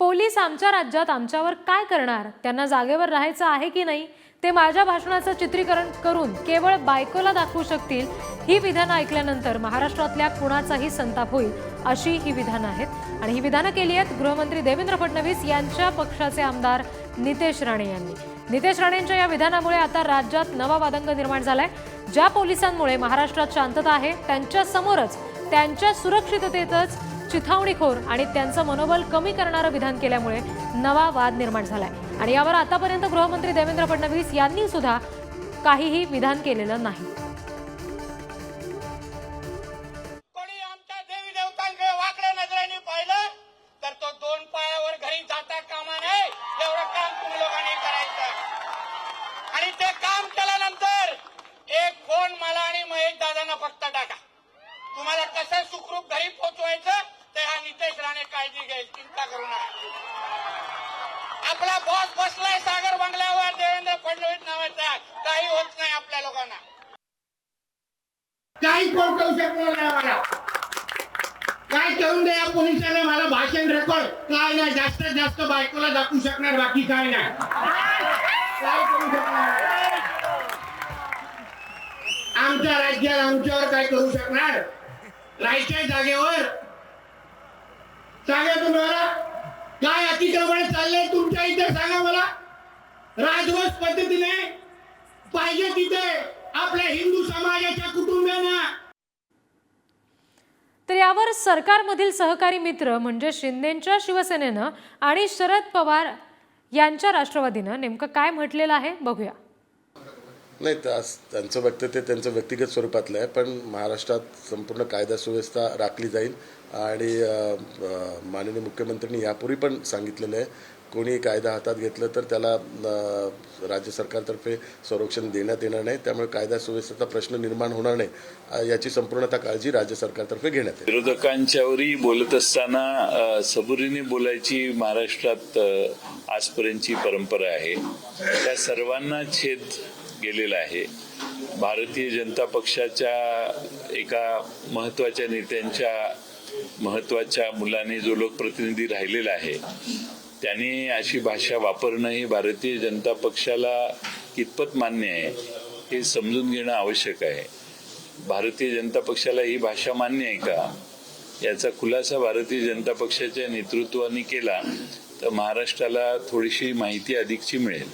Police आमच्या राज्यात आमच्यावर काय करणार? त्यांना जागेवर राहायचं आहे की नाही? ते माझ्या भाषणाचं चित्रीकरण करून केवळ बायकोला दाखवू शकतील ही विधानं ऐकल्यानंतर महाराष्ट्रातल्या कुणाचाही संताप होईल अशी ही विधानं आहेत. आणि ही विधानं केली आहेत गृहमंत्री देवेंद्र फडणवीस यांच्या पक्षाचे आमदार नितेश राणे यांनी. नितेश राणेंच्या या विधानामुळे आता राज्यात नवा वादंग निर्माण झालाय ज्या पोलिसांमुळे महाराष्ट्रात शांतता आहे त्यांच्या समोरच त्यांच्या सुरक्षिततेतच चिथावणीखोर आणि त्यांचं मनोबल कमी करणारं विधान केल्यामुळे नवा वाद निर्माण झालाय. आणि यावर आतापर्यंत गृहमंत्री देवेंद्र फडणवीस यांनी सुद्धा काहीही विधान केलेलं नाही. वाकड्या तर तो दोन पायावर घरी जाता आणि ते काम एक मला आणि महेश दादांना फक्त टाका. तुम्हाला कसं नितेश काळजी घेईल चिंता करू नका. आपला बॉस बसलाय सागर बंगल्यावर देवेंद्र फडणवीस नावाचा. काही होत नाही आपल्या लोकांना. काही पोहोचवू शकणार नाही मला काय करून द्या या पोलिसांना? मला भाषण रेकॉर्ड काय नाही जास्तीत जास्त बायकोला दाखवू शकणार बाकी काय नाही. काय करू शकणार? आमच्या राज्यात आमच्यावर काय करू शकणार? राहायच्या जागेवर सांगा तुम्हाला काय चाललंय तुमच्या इथे सांगा मला. राजवंश पद्धतीने पाहिजे तिथे आपल्या हिंदू समाजाच्या कुटुंबियांना. तर यावर सरकारमधील सहकारी मित्र म्हणजे शिंदेच्या शिवसेनेनं आणि शरद पवार यांच्या राष्ट्रवादीनं नेमकं काय म्हटलेलं आहे बघूया. नाही त्यास त्यांचं वक्तव्य त्यांचं व्यक्तिगत स्वरूपातलं आहे पण महाराष्ट्रात संपूर्ण कायदा सुव्यवस्था राखली जाईल. आणि माननीय मुख्यमंत्र्यांनी यापूर्वी पण सांगितलेलं आहे कोणी कायदा हातात घेतलं तर त्याला राज्य सरकारतर्फे संरक्षण देण्यात येणार नाही त्यामुळे कायदा सुव्यवस्थेचा प्रश्न निर्माण होणार नाही. याची संपूर्णतः काळजी राज्य सरकारतर्फे घेण्यात येईल. विरोधकांच्यावरही बोलत असताना सबुरीने बोलायची महाराष्ट्रात आजपर्यंतची परंपरा आहे. त्या सर्वांना छेद गेलेला आहे. भारतीय जनता पक्षाच्या एका महत्त्वाच्या नेत्यांच्या महत्त्वाच्या मुलाने जो लोकप्रतिनिधी राहिलेला आहे त्याने अशी भाषा वापरणं ही भारतीय जनता पक्षाला कितपत मान्य आहे हे समजून घेणं आवश्यक आहे. भारतीय जनता पक्षाला ही भाषा मान्य आहे का? याचा खुलासा भारतीय जनता पक्षाच्या नेतृत्वाने केला तर महाराष्ट्राला थोडीशी माहिती अधिकची मिळेल.